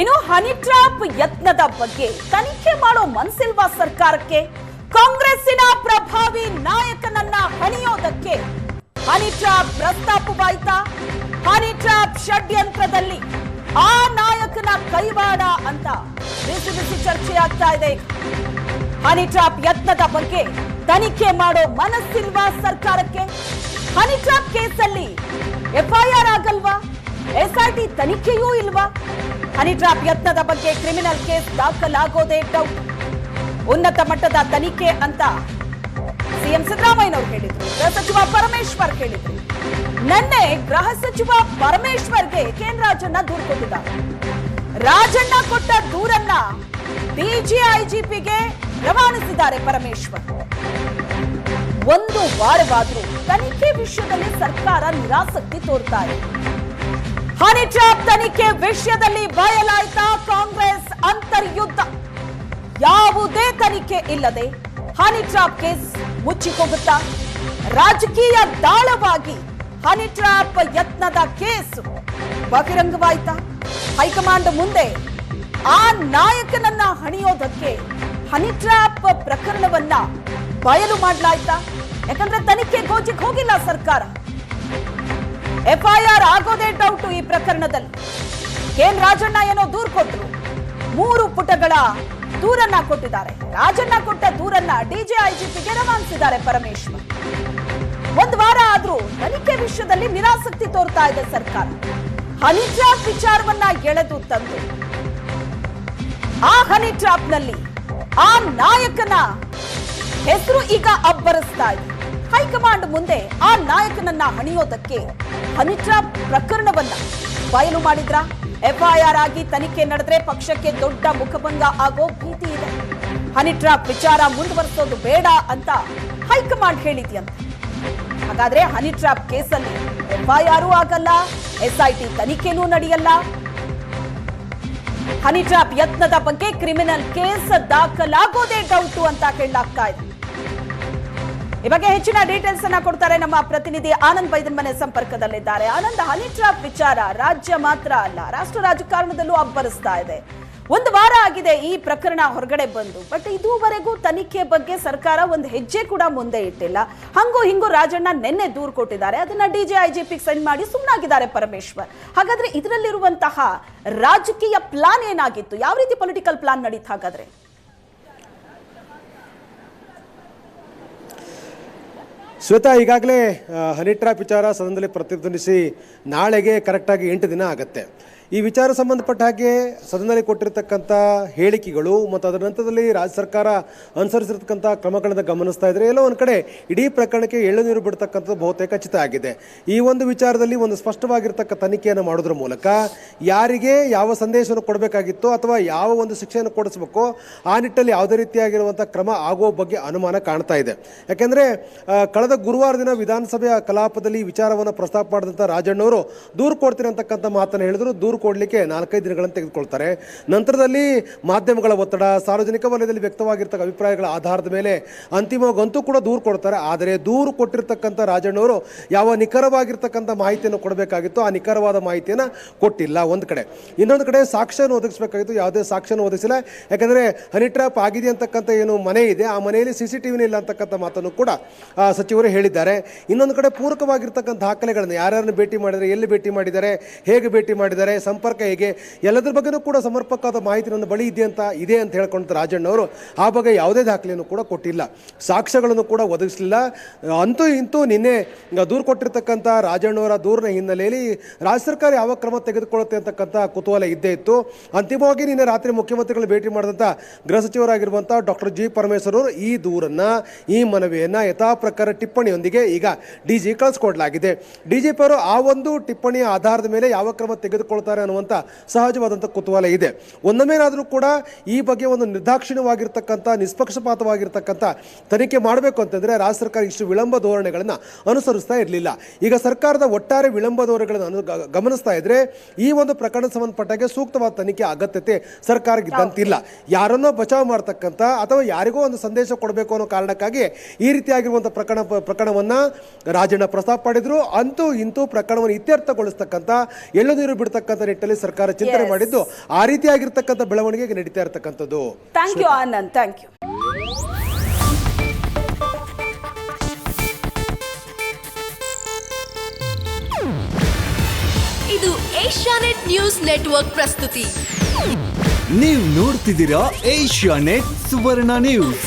ಇನ್ನು ಹನಿ ಟ್ರಾಪ್ ಯತ್ನದ ಬಗ್ಗೆ ತನಿಖೆ ಮಾಡೋ ಮನ್ಸಿಲ್ವಾ ಸರ್ಕಾರಕ್ಕೆ? ಕಾಂಗ್ರೆಸ್ಸಿನ ಪ್ರಭಾವಿ ನಾಯಕನನ್ನ ಹಣಿಯೋದಕ್ಕೆ ಹನಿ ಟ್ರಾಪ್ ಪ್ರಸ್ತಾಪವಾಯ್ತಾ? ಹನಿ ಟ್ರಾಪ್ ಷಡ್ಯಂತ್ರದಲ್ಲಿ ಆ ನಾಯಕನ ಕೈವಾಡ ಅಂತ ಬಿಸಿ ಬಿಸಿ ಚರ್ಚೆ ಆಗ್ತಾ ಇದೆ. ಹನಿ ಟ್ರಾಪ್ ಯತ್ನದ ಬಗ್ಗೆ ತನಿಖೆ ಮಾಡೋ ಮನಸ್ಸಿಲ್ವಾ ಸರ್ಕಾರಕ್ಕೆ? ಹನಿ ಟ್ರಾಪ್ ಕೇಸಲ್ಲಿ ಎಫ್ಐಆರ್ ಆಗಲ್ವಾ? ಎಸ್ಐಟಿ ತನಿಖೆಯೂ ಇಲ್ವಾ? ಹನಿ ಟ್ರಾಪ್ ಯತ್ನದ ಬಗ್ಗೆ ಕ್ರಿಮಿನಲ್ ಕೇಸ್ ದಾಖಲಾಗೋದೇ ಡೌಟ್ ಉನ್ನತ ಮಟ್ಟದ ತನಿಖೆ ಅಂತ ಸಿಎಂ ಸಿದ್ದರಾಮಯ್ಯನವರು ಹೇಳಿದ್ರು. ಗೃಹ ಸಚಿವ ಪರಮೇಶ್ವರ್ ಹೇಳಿದ್ರು. ನನ್ನೆ ಗೃಹ ಸಚಿವ ಪರಮೇಶ್ವರ್ಗೆ ಕೇಂದ್ರ ರಾಜಣ್ಣ ದೂರು ಕೊಟ್ಟಿದ್ದಾರೆ. ರಾಜಣ್ಣ ಕೊಟ್ಟ ದೂರನ್ನ ಡಿಜಿಐಜಿಪಿಗೆ ರವಾನಿಸಿದ್ದಾರೆ ಪರಮೇಶ್ವರ್. ಒಂದು ವಾರವಾದರೂ ತನಿಖೆ ವಿಷಯದಲ್ಲಿ ಸರ್ಕಾರ ನಿರಾಸಕ್ತಿ ತೋರ್ತಾ ಹನಿ ಟ್ರಾಪ್ ತನಿಖೆ ವಿಷಯದಲ್ಲಿ ಬಯಲಾಯ್ತಾ ಕಾಂಗ್ರೆಸ್ ಅಂತರ್ಯುದ್ಧ. ಯಾವುದೇ ತನಿಖೆ ಇಲ್ಲದೆ ಹನಿಟ್ರಾಪ್ ಕೇಸ್ ಮುಚ್ಚಿಕೋಗುತ್ತಾ ರಾಜಕೀಯ ದಾಳವಾಗಿ ಹನಿ ಟ್ರಾಪ್ ಯತ್ನದ ಕೇಸ್ ಬಹಿರಂಗವಾಯ್ತಾ? ಹೈಕಮಾಂಡ್ ಮುಂದೆ ಆ ನಾಯಕನನ್ನ ಹಣಿಯೋದಕ್ಕೆ ಹನಿ ಟ್ರಾಪ್ ಪ್ರಕರಣವನ್ನ ಬಯಲು ಮಾಡಲಾಯ್ತಾ? ಯಾಕಂದ್ರೆ ತನಿಖೆ ಗೋಜಿಗೆ ಹೋಗಿಲ್ಲ ಸರ್ಕಾರ. ಎಫ್ಐಆರ್ ಆಗೋದೇ ಡೌಟ್ ಈ ಪ್ರಕರಣದಲ್ಲಿ. ಕೆಎನ್ ರಾಜಣ್ಣ ಏನೋ ದೂರು ಕೊಟ್ಟರು ಮೂರು ಪುಟಗಳ ದೂರನ್ನ ಕೊಟ್ಟಿದ್ದಾರೆ. ರಾಜಣ್ಣ ಕೊಟ್ಟ ದೂರನ್ನ ಡಿಜಿಐಜಿಪಿಗೆ ರವಾನಿಸಿದ್ದಾರೆ ಪರಮೇಶ್ವರ್. ಒಂದು ವಾರ ಆದ್ರೂ ತನಿಖೆ ವಿಷಯದಲ್ಲಿ ನಿರಾಸಕ್ತಿ ತೋರ್ತಾ ಇದೆ ಸರ್ಕಾರ. ಹನಿ ವಿಚಾರವನ್ನ ಎಳೆದು ತಂದು. ಆ ಹನಿ ಟ್ರಾಪ್ನಲ್ಲಿ ಆ ನಾಯಕನ ಹೆಸರು ಈಗ ಅಬ್ಬರಿಸ್ತಾ ಇದೆ. ಹೈಕಮಾಂಡ್ ಮುಂದೆ ಆ ನಾಯಕನನ್ನ ಹಣಿಯೋದಕ್ಕೆ ಹನಿಟ್ರಾ ಪ್ರಕರಣವನ್ನ ಬಯಲು ಮಾಡಿದ್ರ? ಎಫ್ಐಆರ್ ಆಗಿ ತನಿಖೆ ನಡೆದ್ರೆ ಪಕ್ಷಕ್ಕೆ ದೊಡ್ಡ ಮುಖಭಂಗ ಆಗೋ ಭೀತಿ ಇದೆ. ಹನಿಟ್ರಾ ವಿಚಾರ ಮುಂದುವರಿಸೋದು ಬೇಡ ಅಂತ ಹೈಕಮಾಂಡ್ ಹೇಳಿದ್ಯಂತೆ. ಹಾಗಾದ್ರೆ ಹನಿಟ್ರಾಪ್ ಕೇಸಲ್ಲಿ ಎಫ್ಐಆರ್ ಆಗಲ್ಲ ಎಸ್ಐಟಿ ತನಿಖೆನೂ ನಡೆಯಲ್ಲ. ಹನಿಟ್ರಾಪ್ ಯತ್ನದ ಬಗ್ಗೆ ಕ್ರಿಮಿನಲ್ ಕೇಸ್ ದಾಖಲಾಗೋದೇ ಡೌಟು ಅಂತ ಹೇಳಲಾಗ್ತಾ ಇದೆ. ಈ ಬಗ್ಗೆ ಹೆಚ್ಚಿನ ಡೀಟೇಲ್ಸ್ ಅನ್ನ ಕೊಡ್ತಾರೆ ನಮ್ಮ ಪ್ರತಿನಿಧಿ ಆನಂದ್ ಬೈದನ್ ಮನೆ ಸಂಪರ್ಕದಲ್ಲಿದ್ದಾರೆ. ಆನಂದ್, ಹನಿ ಟ್ರಾಪ್ ವಿಚಾರ ರಾಜ್ಯ ಮಾತ್ರ ಅಲ್ಲ, ರಾಷ್ಟ್ರ ರಾಜಕಾರಣದಲ್ಲೂ ಅಬ್ಬರಿಸ್ತಾ ಇದೆ. ಒಂದು ವಾರ ಆಗಿದೆ ಈ ಪ್ರಕರಣ ಹೊರಗಡೆ ಬಂದು ಬಟ್ ಇದುವರೆಗೂ ತನಿಖೆ ಬಗ್ಗೆ ಸರ್ಕಾರ ಒಂದು ಹೆಜ್ಜೆ ಕೂಡ ಮುಂದೆ ಇಟ್ಟಿಲ್ಲ. ಹಂಗೂ ಹಿಂಗೂ ರಾಜಣ್ಣ ನಿನ್ನೆ ದೂರು ಕೊಟ್ಟಿದ್ದಾರೆ. ಅದನ್ನ ಜಿ ಪಿಗೆ ಸೆಂಡ್ ಮಾಡಿ ಸುಮ್ಮನಾಗಿದ್ದಾರೆ ಪರಮೇಶ್ವರ್. ಹಾಗಾದ್ರೆ ಇದರಲ್ಲಿರುವಂತಹ ರಾಜಕೀಯ ಪ್ಲಾನ್ ಏನಾಗಿತ್ತು? ಯಾವ ರೀತಿ ಪೊಲಿಟಿಕಲ್ ಪ್ಲಾನ್ ನಡೀತು ಹಾಗಾದ್ರೆ? ಶ್ವೇತಾ ಈಗಾಗಲೇ ಹನಿ ಟ್ರಾಪ್ ವಿಚಾರ ಸದನದಲ್ಲಿ ಪ್ರತಿಧ್ವನಿಸಿ ನಾಳೆಗೆ ಕರೆಕ್ಟಾಗಿ ಎಂಟು ದಿನ ಆಗತ್ತೆ. ಈ ವಿಚಾರ ಸಂಬಂಧಪಟ್ಟ ಹಾಗೆ ಸದನದಲ್ಲಿ ಕೊಟ್ಟಿರ್ತಕ್ಕಂಥ ಹೇಳಿಕೆಗಳು ಮತ್ತು ಅದರ ನಂತರದಲ್ಲಿ ರಾಜ್ಯ ಸರ್ಕಾರ ಅನುಸರಿಸಿರ್ತಕ್ಕಂಥ ಕ್ರಮಗಳನ್ನು ಗಮನಿಸ್ತಾ ಇದ್ದರೆ ಎಲ್ಲೋ ಒಂದು ಕಡೆ ಇಡೀ ಪ್ರಕರಣಕ್ಕೆ ಎಳ್ಳು ನೀರು ಬಿಡ್ತಕ್ಕಂಥದ್ದು ಬಹುತೇಕ ಖಚಿತ ಆಗಿದೆ. ಈ ಒಂದು ವಿಚಾರದಲ್ಲಿ ಒಂದು ಸ್ಪಷ್ಟವಾಗಿರ್ತಕ್ಕ ತನಿಖೆಯನ್ನು ಮಾಡೋದ್ರ ಮೂಲಕ ಯಾರಿಗೆ ಯಾವ ಸಂದೇಶವನ್ನು ಕೊಡಬೇಕಾಗಿತ್ತು ಅಥವಾ ಯಾವ ಒಂದು ಶಿಕ್ಷೆಯನ್ನು ಕೊಡಿಸಬೇಕು ಆ ನಿಟ್ಟಲ್ಲಿ ಯಾವುದೇ ರೀತಿಯಾಗಿರುವಂಥ ಕ್ರಮ ಆಗೋ ಬಗ್ಗೆ ಅನುಮಾನ ಕಾಣ್ತಾ ಇದೆ. ಯಾಕೆಂದರೆ ಕಳೆದ ಗುರುವಾರ ದಿನ ವಿಧಾನಸಭೆಯ ಕಲಾಪದಲ್ಲಿ ವಿಚಾರವನ್ನು ಪ್ರಸ್ತಾಪ ಮಾಡಿದಂಥ ರಾಜಣ್ಣವರು ದೂರು ಕೊಡ್ತೀನಿ ಅಂತಕ್ಕಂಥ ಮಾತನ್ನು ಹೇಳಿದ್ರು. ದೂರು ಕೊಡಲಿಕ್ಕೆ ನಾಲ್ಕೈದು ದಿನಗಳನ್ನು ತೆಗೆದುಕೊಳ್ತಾರೆ. ನಂತರದಲ್ಲಿ ಮಾಧ್ಯಮಗಳ ಒತ್ತಡ, ಸಾರ್ವಜನಿಕ ವಲಯದಲ್ಲಿ ವ್ಯಕ್ತವಾಗಿರ್ತಕ್ಕ ಅಭಿಪ್ರಾಯಗಳ ಆಧಾರದ ಮೇಲೆ ಅಂತಿಮವಾಗಂತೂ ಕೂಡ ದೂರು ಕೊಡ್ತಾರೆ. ಆದರೆ ದೂರು ಕೊಟ್ಟಿರ್ತಕ್ಕಂಥ ರಾಜಣ್ಣವರು ಯಾವ ನಿಖರವಾಗಿರ್ತಕ್ಕಂಥ ಮಾಹಿತಿಯನ್ನು ಕೊಡಬೇಕಾಗಿತ್ತು ಆ ನಿಖರವಾದ ಮಾಹಿತಿಯನ್ನು ಕೊಟ್ಟಿಲ್ಲ ಒಂದು ಕಡೆ. ಇನ್ನೊಂದು ಕಡೆ ಸಾಕ್ಷ್ಯವನ್ನು ಒದಗಿಸಬೇಕಾಗಿತ್ತು, ಯಾವುದೇ ಸಾಕ್ಷ್ಯನ ಒದಗಿಸಿಲ್ಲ. ಯಾಕಂದರೆ ಹನಿ ಟ್ರ್ಯಾಪ್ ಆಗಿದೆ ಅಂತಕ್ಕಂಥ ಏನು ಮನೆ ಇದೆ, ಆ ಮನೆಯಲ್ಲಿ ಸಿ ಸಿ ಟಿ ಇಲ್ಲ ಅಂತಕ್ಕಂಥ ಮಾತನ್ನು ಕೂಡ ಸಚಿವರು ಹೇಳಿದ್ದಾರೆ. ಇನ್ನೊಂದು ಕಡೆ ಪೂರಕವಾಗಿರ್ತಕ್ಕಂಥ ದಾಖಲೆಗಳನ್ನು ಯಾರ್ಯಾರನ್ನು ಭೇಟಿ ಮಾಡಿದರೆ ಎಲ್ಲಿ ಭೇಟಿ ಮಾಡಿದ್ದಾರೆ, ಹೇಗೆ ಭೇಟಿ ಮಾಡಿದ್ದಾರೆ ಸಂಪರ್ಕ ಹೇಗೆ, ಎಲ್ಲದರ ಬಗ್ಗೆನೂ ಕೂಡ ಸಮರ್ಪಕವಾದ ಮಾಹಿತಿ ನನ್ನ ಬಳಿ ಇದೆ ಅಂತ ಇದೆ ಅಂತ ಹೇಳ್ಕೊಂತ ರಾಜಣ್ಣವರು. ಆ ಬಗ್ಗೆ ಯಾವುದೇ ದಾಖಲೆಯನ್ನು ಕೂಡ ಕೊಟ್ಟಿಲ್ಲ. ಸಾಕ್ಷ್ಯಗಳನ್ನು ಕೂಡ ಒದಗಿಸಲಿಲ್ಲ. ಅಂತೂ ಇಂತೂ ನಿನ್ನೆ ದೂರು ಕೊಟ್ಟಿರ್ತಕ್ಕಂಥ ರಾಜಣ್ಣವರ ದೂರಿನ ಹಿನ್ನೆಲೆಯಲ್ಲಿ ರಾಜ್ಯ ಸರ್ಕಾರ ಯಾವ ಕ್ರಮ ತೆಗೆದುಕೊಳ್ಳುತ್ತೆ ಅಂತಕ್ಕಂಥ ಕುತೂಹಲ ಇದ್ದೇ ಇತ್ತು. ಅಂತಿಮವಾಗಿ ನಿನ್ನೆ ರಾತ್ರಿ ಮುಖ್ಯಮಂತ್ರಿಗಳು ಭೇಟಿ ಮಾಡಿದಂಥ ಗೃಹ ಸಚಿವರಾಗಿರುವಂಥ ಡಾಕ್ಟರ್ ಜಿ ಪರಮೇಶ್ವರ್ ಅವರು ಈ ದೂರನ್ನು, ಈ ಮನವಿಯನ್ನು ಯಥಾ ಪ್ರಕಾರ ಟಿಪ್ಪಣಿಯೊಂದಿಗೆ ಈಗ ಡಿ ಜಿ ಕಳಿಸ್ಕೊಡ್ಲಾಗಿದೆ. ಡಿ ಜಿ ಪಿ ಅವರು ಆ ಒಂದು ಟಿಪ್ಪಣಿಯ ಆಧಾರದ ಮೇಲೆ ಯಾವ ಕ್ರಮ ತೆಗೆದುಕೊಳ್ತಾರೆ ಅನ್ನುವಂಥ ಸಹಜವಾದಂಥ ಕುತೂಹಲ ಇದೆ. ಒಂದೊಮ್ಮೆನಾದರೂ ಕೂಡ ಈ ಬಗ್ಗೆ ಒಂದು ನಿರ್ದಾಕ್ಷಿಣ್ಯವಾಗಿರ್ತಕ್ಕಂಥ ನಿಷ್ಪಕ್ಷಪಾತವಾಗಿರ್ತಕ್ಕಂಥ ತನಿಖೆ ಮಾಡಬೇಕು ಅಂತಂದರೆ ರಾಜ್ಯ ಸರ್ಕಾರ ಇಷ್ಟು ವಿಳಂಬ ಧೋರಣೆಗಳನ್ನು ಅನುಸರಿಸ್ತಾ ಇರಲಿಲ್ಲ. ಈಗ ಸರ್ಕಾರದ ಒಟ್ಟಾರೆ ವಿಳಂಬ ಧೋರಣೆಗಳನ್ನು ಅನು ಗಮನಿಸ್ತಾ ಇದ್ದರೆ ಈ ಒಂದು ಪ್ರಕರಣ ಸಂಬಂಧಪಟ್ಟಾಗೆ ಸೂಕ್ತವಾದ ತನಿಖೆ ಅಗತ್ಯತೆ ಸರ್ಕಾರಕ್ಕೆ ಇದ್ದಂತಿಲ್ಲ. ಯಾರನ್ನೋ ಬಚಾವ್ ಮಾಡ್ತಕ್ಕಂಥ ಅಥವಾ ಯಾರಿಗೋ ಒಂದು ಸಂದೇಶ ಕೊಡಬೇಕು ಅನ್ನೋ ಕಾರಣಕ್ಕಾಗಿ ಈ ರೀತಿಯಾಗಿರುವಂಥ ಪ್ರಕರಣ ಪ್ರಕರಣವನ್ನು ರಾಜಣ್ಣ ಪ್ರಸ್ತಾಪ ಮಾಡಿದ್ರು. ಅಂತೂ ಇಂತೂ ಪ್ರಕರಣವನ್ನು ಇತ್ಯರ್ಥಗೊಳಿಸ್ತಕ್ಕಂಥ ಎಳ್ಳು ನೀರು ಬಿಡ್ತಕ್ಕಂಥ ನಿಟ್ಟಿನಲ್ಲಿ ಸರ್ಕಾರ ಚಿಂತನೆ ಮಾಡಿದ್ದು ಆ ರೀತಿಯಾಗಿರ್ತಕ್ಕಂಥ ಬೆಳವಣಿಗೆ ಈಗ ನಡೀತಾ ಇರತಕ್ಕಂಥದ್ದು. Thank you Anand thank you ಇದು ಏಷ್ಯಾನೆಟ್ ನ್ಯೂಸ್ ನೆಟ್ವರ್ಕ್ ಪ್ರಸ್ತುತಿ. ನೀವು ನೋಡ್ತಿದ್ದೀರಾ ಏಷ್ಯಾ ನೆಟ್ ಸುವರ್ಣ ನ್ಯೂಸ್